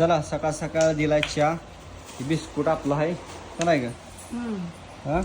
चला सकाळ सकाळ दिलाय चहा बिस्कुट आपलं आहे. का नाही का? हा?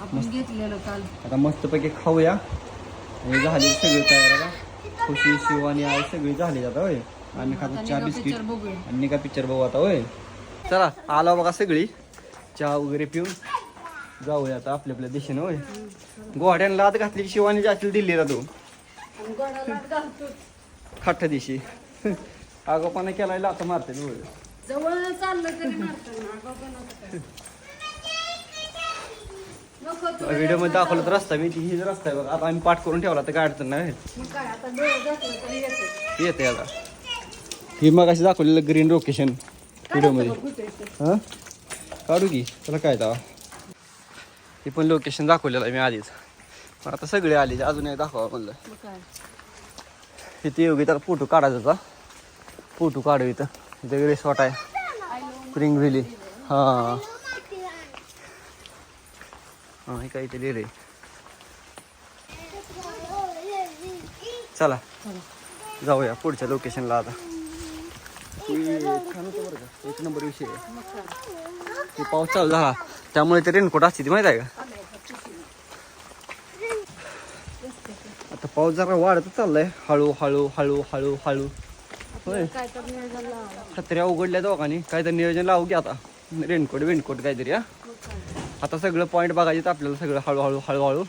आपण घेतलेलं काल. आता मस्तपैकी खाऊया. हे झाले सगळे तयार आता खुशी शिवानी आहे सगळी झाली आता होय. आम्ही खातो चहा बिस्किट. आणि का पिक्चर बघू आता होय. चला आला बघा सगळी. चहा वगैरे पिऊन जाऊया आता आपल्या आपल्या दिशेनं होय. गोवाड्यांना लात घातली शिवानी जातील दिल्लीला तू. आणि खाट्ट दिशी. आगोपणा केलाय लात मारते होय जवळ चाललं तरी मारताना आगाऊपणा काय. नको तू व्हिडिओमध्ये दाखवलं तर रस्ता मी ही रस्ता आहे बघा आता आम्ही पाठ करून ठेवला तर अडचण नाही मग काय आता डोळे झाकलं तरी येते. येते आता. ही मग अशी दाखवलेलं ग्रीन लोकेशन व्हिडिओमध्ये कुठे येते हां? काढू की त्याला काय दावा? ही पण लोकेशन दाखवलेलं आहे मी आधीच. पण आता सगळे आले अजून एक दाखवा म्हणलं. मग काय? इथे योगी त्याला फोटो काढायचा होता. फोटो काढू इथं. इथं रिसॉर्ट आहे. स्प्रिंग व्हॅली हां. हां हे काय इथे चला. जाऊया पुढच्या लोकेशनला आता. एक नंबर विषय आहे. पाऊस चालू झाला. त्यामुळे ते रेनकोट असते ती माहिती आहे का? आता पाऊस जरा वाढत चाललाय. हळू हळू हळू हळू हळू. होय. उघडल्या दोघांनी. काहीतरी नियोजन लावू की आता. रेनकोट विनकोट काहीतरी हा. आता सगळं पॉईंट बघायचे आपल्याला सगळं. हळूहळू हळूहळू.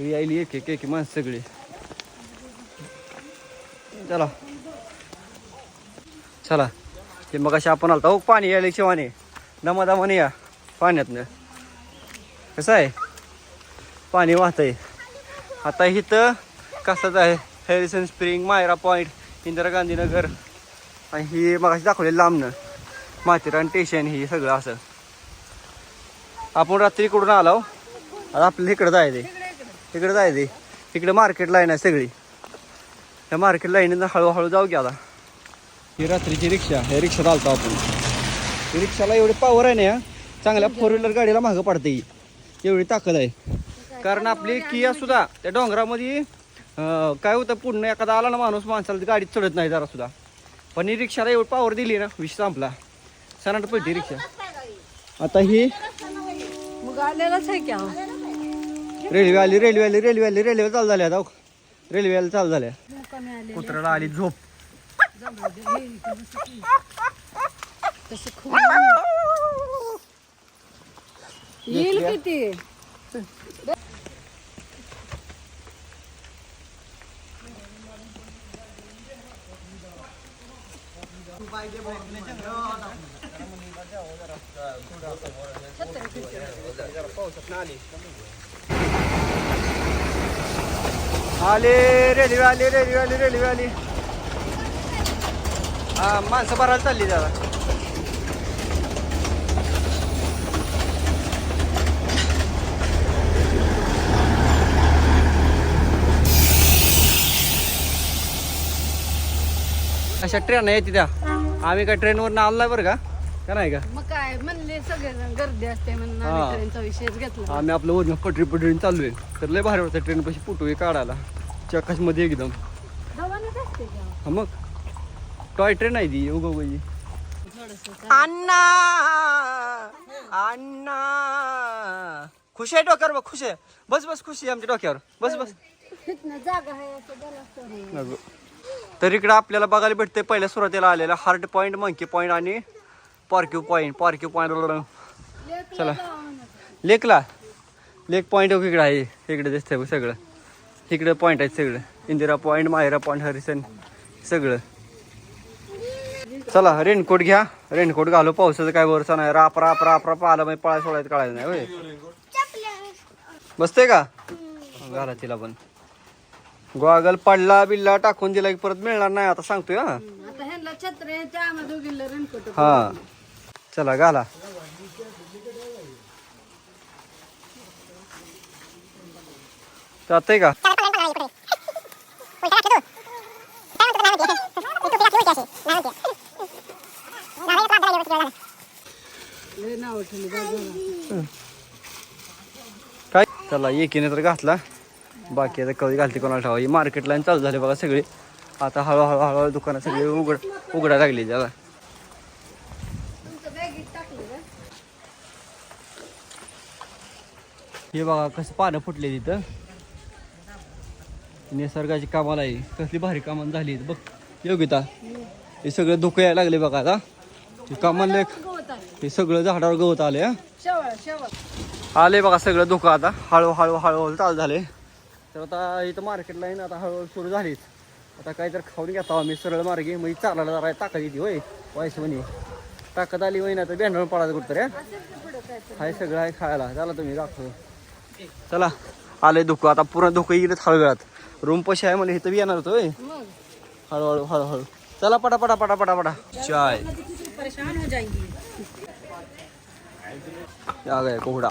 यायली एक एक एक माणसं सगळी. चला. चला. ते मग अशी आपण आलता. हो पाणी यायला शिवाने. दमादमाने या. पाण्यातनं. कसं आहे? पाणी वाहतंय. आता इथं कसंच आहे? Harrison spring Myra point Indira Gandhi Nagar आणि ही मगाशी दाखवलेली लांबनं माथेरान स्टेशन ही सगळं असं. आपण रात्री इकडून आलो. आता आपल्याला इकडं जायचं इकडं जायचं इकडं मार्केट लाईन आहे सगळी. त्या मार्केट लाईनीनं हळूहळू जाऊ की आता. ही रात्रीची रिक्षा. हे रिक्षात आलतो आपण. रिक्षाला एवढी पॉवर आहे ना चांगल्या फोर व्हीलर गाडीला मागं पडते एवढी ताकद आहे. कारण आपली किया सुद्धा त्या डोंगरामध्ये काय होतं पुढनं एखादा आला ना माणूस माणसाला गाडीत चढत नाही जरा सुद्धा पण ही रिक्षाला एवढी पॉवर दिली ना विष संपला. सणाट पडते रिक्षा. आता ही मग आलेलाच आहे की. रेल्वे आली रेल्वे आली रेल्वे आली रेल्वे चालू झाल्या आता रेल्वे आली चालू झाल्या कुत्र्याला आली झोप. तसं खूप येईल किती? आले रेल्वे आली रेल्वे आली रेल्वे आली. हा माणसं भरायला चालली दादा अशा ट्रेन येते त्या. आम्ही काय ट्रेनवर आलो नाही बरं का? का नाही का? मग काय म्हणले सगळेजण गर्दी असते म्हणून हा. आम्ही ट्रेनचा विषयच घेतला. आम्ही आपलं वजन पटरी पटरी चालू आहे तर लय भारी वाटतं ट्रेन पशी फोटो हे काढायला. चकाशमध्ये एकदम. दवानेच असते का? हा मग? टॉय ट्रेन आहे ती. उगो उगोची थोडस अण्णा! अण्णा! खुश आहे डोक्यावर बघ खुश आहे. बस बस खुशी आहे आमच्या डोक्यावर. बस बस. जागा आहे असं अगं. तर इकडं आपल्याला बघायला भेटते पहिल्या सुरुवातीला आलेला हार्ट पॉईंट मंकी पॉईंट आणि पार्क्यू पॉईंट पार्क्यू पॉईंट चला. लेकला लेक पॉईंट इकडे आहे. इकडे दिसतंय बघ सगळं. इकडे पॉईंट आहेत सगळं. Indira point Myra point Harrison सगळं. चला रेनकोट घ्या. रेनकोट घालू. पावसाचं काय भरोसा नाही. राप राप राप राप. आला म्हणजे पळा सोडायचं कळायचं नाही होय. बसते का? घाला तिला पण. गॉगल पडला बिल्ला टाकून दिला की परत मिळणार नाही आता सांगतोय हा. आता ह्यांना छत्र आहे त्या दोघीला रेनकोट हा. चला घाला. जातंय का? काय? चला एकीने तर घातला. बाकी आता कधी घालते कोणाला ठेवा. ही मार्केट लाईन चालू झाली बघा सगळी. आता हळूहळू हळूहळू दुकानं सगळी उघड उघडा लागली जरा. हे बघा कसं पानं फुटले तिथं. निसर्गाची कामाला आहे. कसली भारी कामं झाली बघ. योगिता हे सगळं धुकं यायला लागले बघा आता. कामाला हे सगळं झाडावर गवत आले आले बघा सगळं धुकं आता. हळूहळू हळूहळू चालू झाले. तर आता इथं मार्केटला आहे ना आता हळूहळू सुरू झालीच आता काही तर खाऊन घेता आम्ही सरळ मार्गे. मग चालायला जरा ताकद येते होय वायस म्हणे ताकद आली होई ना तर बँडवर पडायचं कुठं रे हाय सगळं आहे खायला. चला तुम्ही दाखव. चला आले धुकं. आता पूर्ण धुकं गेलं हळूवेळात रूम पशी आहे मला इथं बी येणार होतं होय. हळूहळू हळूहळू. चला पटा पटा पटा पटा पटा. चाय. परेशान हो कोहड़ा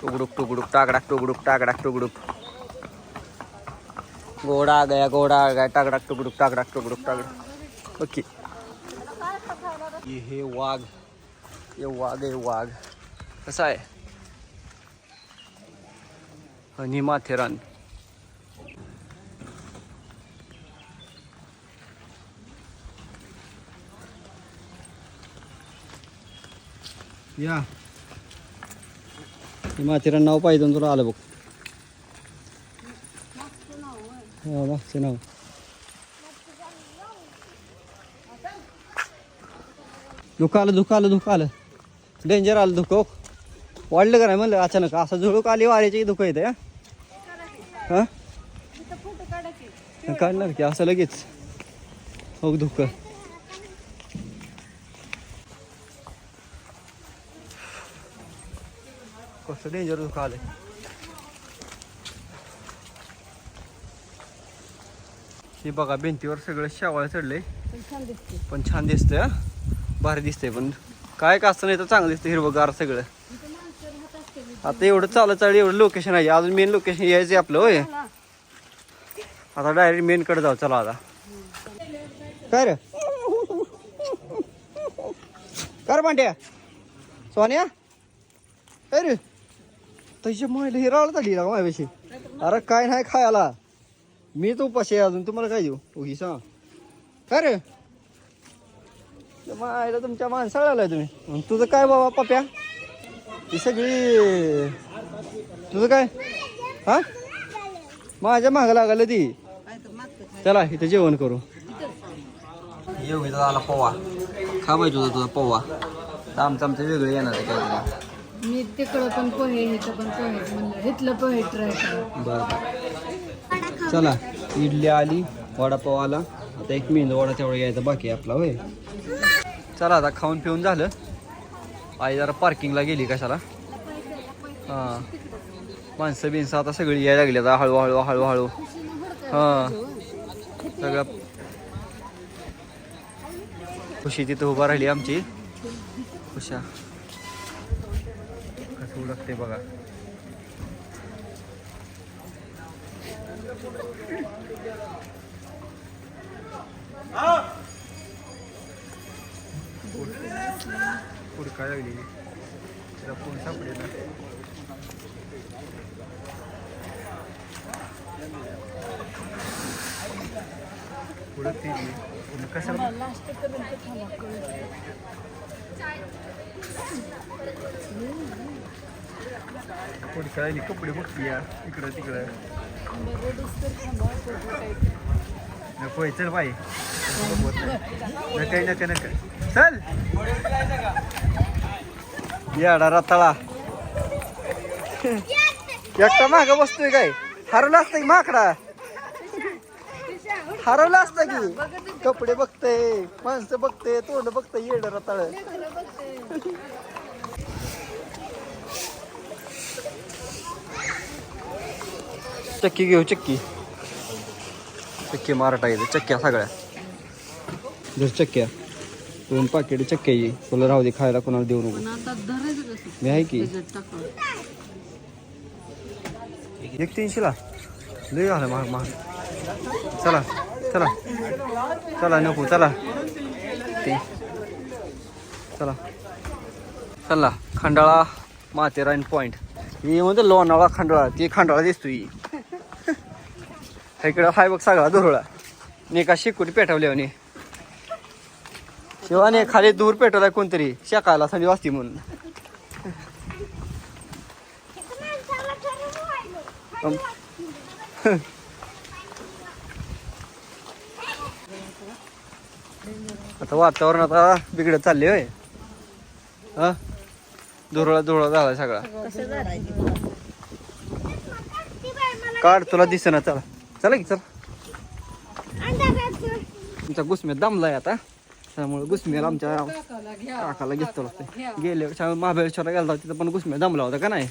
टुकड़ुक टुकड़ुक टाकडाक टुकड़ुक टाकडाक टुकड़ुक. घोड़ा आ गया घोड़ा आ गया. टाकड़क टुकड़ुक टाकड़क टुकड़ुक टाकड़क ओके. ये हे वाघ. ये वाघ आहे वाघ. कसा आहे? आणि माथेरान या. हे माथेरान नाव पाहिजे तुला आलं बघ. हा मागचं नाव धुकं आलं धुकं आलं धुकं आलं. डेंजर आलं धुकं oh. वाढलं का नाही म्हणलं? अचानक असं झुळूक आली वाऱ्याची धुकं येते हा? काढणार की असं लगेच. हो धुकं कसं डेंजर धुकं आलं हे बघा भिंतीवर सगळं शेवाळ चढलंय. पण छान दिसतंय. हा? भारी दिसतंय पण. काय का असतं नाही तर चांगलं दिसतं हिरवगार सगळं. आता एवढं चालत चाललं एवढं लोकेशन आहे. अजून मेन लोकेशन यायचं आपलं होय? आता डायरेक्ट मेन कडे जाऊ चला आता. काय रे? कर पांड्या? सोन्या? काय रे? तशी महिला हिरावला झाली ना माझ्यापाशी अरे काय नाही खायला. मी तो उपाशी आहे अजून. तुम्हाला काय देऊ? उगी सांग काय रे? मायला तुमच्या माणसाला आलाय तुम्ही. मग तुझं काय बाबा पप्या? ही सगळी तुझं काय? हा? माझ्या मागं लागायला ती. चला इथं जेवण करू. येऊ इथं आला पोवा. खा पाहिजे तुझा तुझा पोवा. आमचं आमचं वेगळं येणार आहे काय? मी तिकडं पण पोहे इथं पण पोहे म्हणलं इथलं पोहे ट्राय करा. बरं. चला इडली आली वडापाव आला. आता एक मेंदू वडा तेवढा यायचा बाकी आपला होय. चला आता खाऊन पिऊन झालं. आई जरा पार्किंगला गेली कशाला हां. माणसं बिनसं आता सगळी यायला लागली आता हळूहळू हळूहळू. हां. सगळं. खुशी तिथं उभा राहिली आमची. खुशा कसं उडकते बघा. हुडका लागली तिला फोन सापडे ना हुडकते ती कशाला लास्ट पर्यंत थांबा हुडका लागली कपडे बघती या इकडं तिकडं नको चल बाई. नका नका नका. चल. याडा रताळा. एकटा माग बसतोय काय? हरवलं असतं की माकडा? हरवलं असतं की? कपडे बघतय माणसं बघतय तोंड बघतय येड रताळ. चक्की घेऊ चक्की. चक्की मारटा येते चक्क्या सगळ्या. जर चक्क्या दोन पाकिट चक्क्या ये तुला राहू दे खायला कोणाला देऊ नको. मी आहे की? त्याच्यात टाकावं एक तीनशेला? लय झालं महाग महाग चला चला. चला नको चला. ते. चला. चला खंडाळा माथेरान पॉइंट ही म्हणतो लोणावळा खंडाळा ती खंडाळा दिसतोय. इकडं हाय बघ सगळा धुरळा. मी का शिकून पेटवले म्हणे. शिवाने खाली दूर पेटवलाय कोणतरी. शेकायला थंडी वाजती म्हणून. आता वातावरण आता बिघडत चालले होय. हा? धुरळा धुरळा झाला सगळा. काढ तुला दिसेना चला. चला की चल. तुमचा गुसम्यात दमलाय आता. त्यामुळे गुसम्याला आमच्या काकाला घेतो लागतं आम्ही महाबळेश्वरला गेला तिथं पण गुसम्या दमला होता का नाही?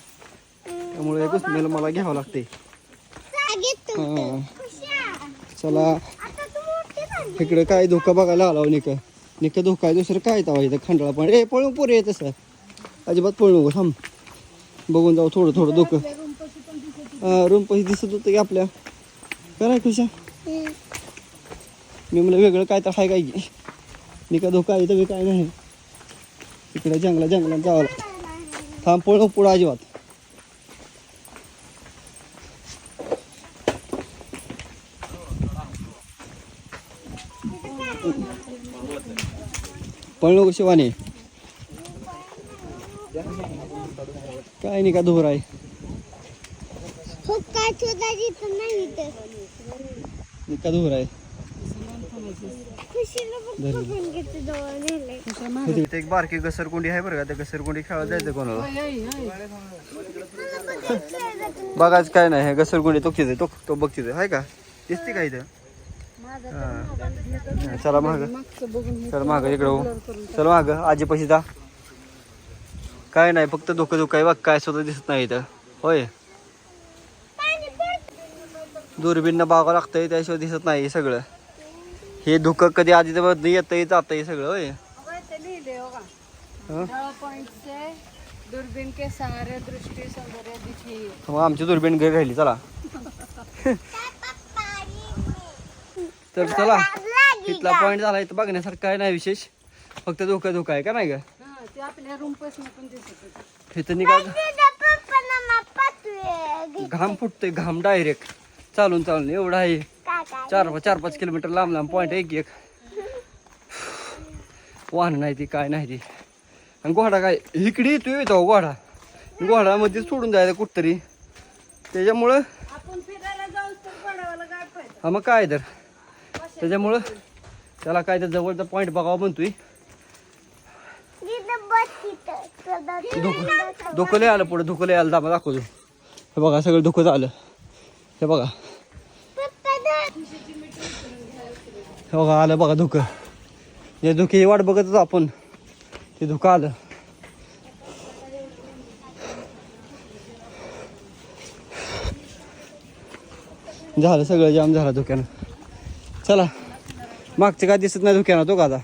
त्यामुळे गुसम्याला मला घ्यावं लागते चला. इकडे काय धोका बघायला आला निक. निक धोका आहे दुसरं काय तवा इथं खंडाळा पण. ए पळून पोरे आहे तसं. अजिबात पळू नको थांब. बघून जाऊ थोडं थोडं धोकं. हा रूम पैसे दिसत होतं की आपल्या. काय नाही खुशा मी म्हणलं वेगळं काय तर आहे काय की? निका धोका आहे तर काय नाही. इकडे जंगला जंगलात जावं लागतं. थांब पळ पुढं अजिबात. पळलो नको शिवाने. काय नाही का धोर आहे आहे? इथे एक बारकी घसरकुंडी आहे बरं का? त्या घसरकुंडी खेळायला जायचं कोणाला? बघाच काय नाही हे घसरकुंडी तो तिथे तो तो बघ तिथे. आहे का? दिसते का इथं. चला माग. चल माग इकडं हो. चल माग आजी पैसे जा काय नाही फक्त धोकं धोकं आहे बघ काय सुद्धा दिसत नाही इथं. होय. दुर्बीननं बघावं लागतंय त्याशिवाय दिसत नाही हे सगळं. हे धुकं कधी आधी तर येतंय जातंय सगळं होय. हो हं? पॉइंट दूरबीन के दृष्टी सौंदर्य दिखी आमची दुर्बीण घरी राहिली चला. तर चला इथला पॉईंट झाला इथं बघण्यासारखं काय नाही विशेष. फक्त धोका धोका आहे का नाही का हा ते आपल्या रूमपासून पण दिसत होते. इथं निघा. घाम फुटतोय घाम डायरेक्ट चालून चालून एवढा आहे. चार चार पाच किलोमीटर लांब लांब पॉईंट एक एक. वाहन नाही ती काय नाही ती. आणि घोडा काय इकडे येतोय येतो घोडा. घोडामध्ये सोडून जायचं कुठतरी. त्याच्यामुळं हा मग काय तर. त्याच्यामुळं त्याला काय तर जवळचा पॉईंट बघावा म्हणतोय. धुकं आलं पुढे धुकं आलं. दाबा दाखवतो. हे बघा सगळं धुकं आलं हे बघा. हे बघा आलं बघा धुकं. जे धुके वाट बघत होतो आपण. ते धुकं आलं. झालं सगळं जाम झालं धुक्यानं. चला. मागचं काय दिसत नाही धुक्यानं तो का आता?